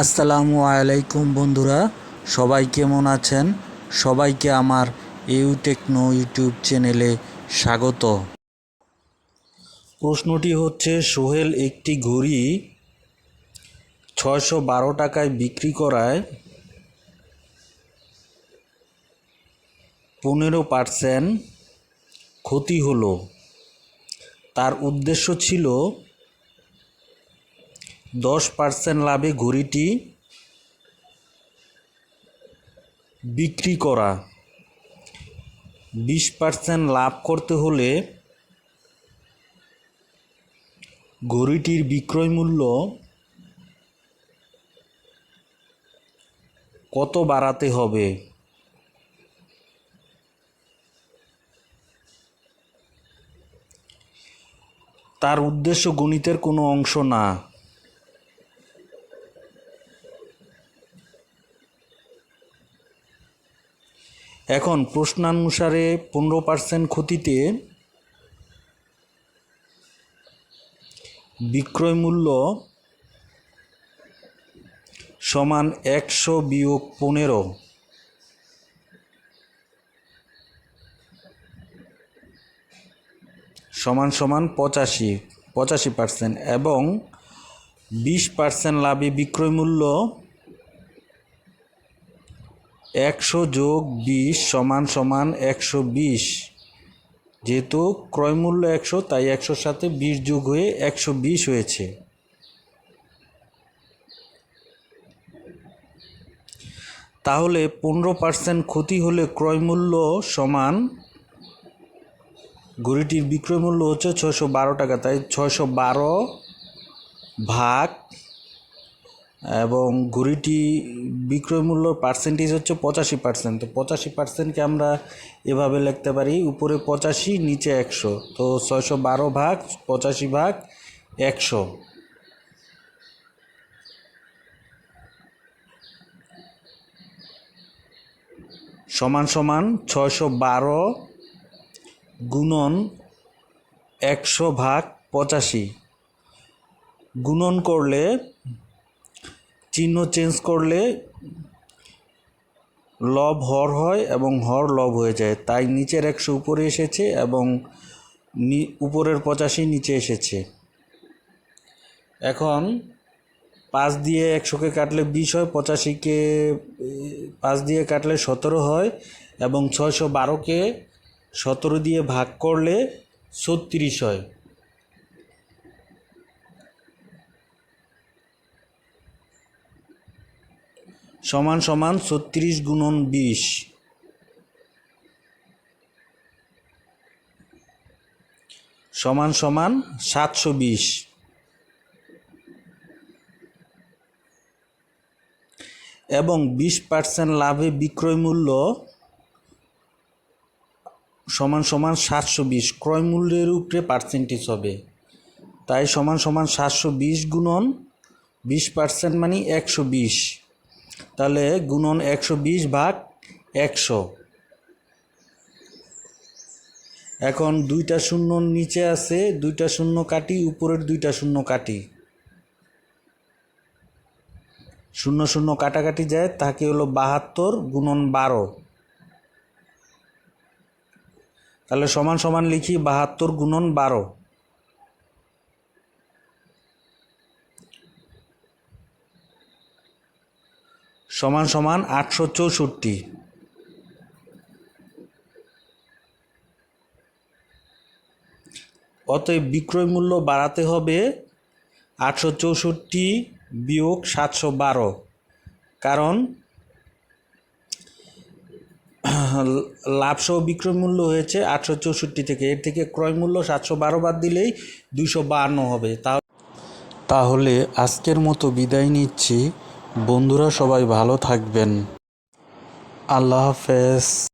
আসসালামু আলাইকুম বন্ধুরা, সবাই কেমন আছেন? সবাইকে আমার ইউ টেকনো ইউটিউব চ্যানেলে স্বাগত। প্রশ্নটি হচ্ছে, সোহেল একটি ঘড়ি ছয়শো বারো টাকায় বিক্রি করায় পনেরো পার্সেন্ট ক্ষতি হলো। তার উদ্দেশ্য ছিল দশ পার্সেন্ট লাভে ঘড়িটি বিক্রি করা। বিশ পার্সেন্ট লাভ করতে হলে ঘড়িটির বিক্রয় মূল্য কত বাড়াতে হবে? তার উদ্দেশ্য গণিতের কোনো অংশ না। এখন প্রশ্নানুসারে পনেরো পার্সেন্ট ক্ষতিতে বিক্রয় মূল্য সমান একশো বিয়োগ পনেরো। সমান সমান পঁচাশি পঁচাশি পার্সেন্ট এবং বিশ পার্সেন্ট লাভে বিক্রয় মূল্য একশো যোগ বিশ সমান সমান একশো বিশ। যেহেতু ক্রয় মূল্য একশো, তাই একশোর সাথে বিশ যোগ হয়ে একশো বিশ হয়েছে। তাহলে পনেরো পার্সেন্ট ক্ষতি হলে ক্রয় মূল্য সমান, ঘড়িটির বিক্রয় মূল্য হচ্ছে ছয়শো বারো টাকা, তাই ছয়শো বারো ভাগ এবং ঘড়িটি বিক্রয় মূল্য পার্সেন্টেজ হচ্ছে পঁচাশি পার্সেন্ট তো পঁচাশি পার্সেন্টকে আমরা এভাবে লিখতে পারি, উপরে পঁচাশি, নিচে একশো। তো ছয়শো বারো ভাগ, পঁচাশি ভাগ, একশো। সমান সমান ছয়শো বারো গুণন একশো ভাগ পঁচাশি। গুণন করলে চিহ্ন চেঞ্জ করলে লব হর হয় এবং হর লব হয়ে যায়। তাই নিচের একশো উপরে এসেছে এবং উপরের পঁচাশি নিচে এসেছে। এখন পাঁচ দিয়ে একশোকে কাটলে বিশ হয়, পঁচাশিকে, পাঁচ দিয়ে কাটলে সতেরো হয় এবং ছয়শো বারোকে সতেরো দিয়ে ভাগ করলে ছত্রিশ হয়। সমান সমান ছত্রিশ গুণন বিশ। সমান সমান সাতশো বিশ। এবং বিশ পার্সেন্ট লাভে বিক্রয় মূল্য সমান সমান সাতশো বিশ। ক্রয় মূল্যের উপরে পার্সেন্টেজ হবে। তাই সমান সমান সাতশো বিশ গুণন বিশ পার্সেন্ট মানে একশো বিশ। তাহলে গুণন একশো বিশ ভাগ একশো। এখন দুইটা শূন্য নিচে আছে, দুইটা শূন্য কাটি, উপরের দুইটা শূন্য কাটি। শূন্য শূন্য কাটাকাটি যায়, তাকে হলো বাহাত্তর গুণন বারো। তাহলে সমান সমান লিখি বাহাত্তর গুণন বারো। সমান সমান আটশো চৌষট্টি। অতএব বিক্রয় মূল্য বাড়াতে হবে আটশো চৌষট্টি বিয়োগ সাতশো বারো। কারণ লাভসহ বিক্রয় মূল্য হয়েছে আটশো চৌষট্টি থেকে। এর থেকে ক্রয় মূল্য সাতশো বারো বাদ দিলেই দুইশো বাহান্ন হবে। তাহলে আজকের মতো বিদায় নিচ্ছি। বন্ধুরা সবাই ভালো থাকবেন। আল্লাহ হাফেজ।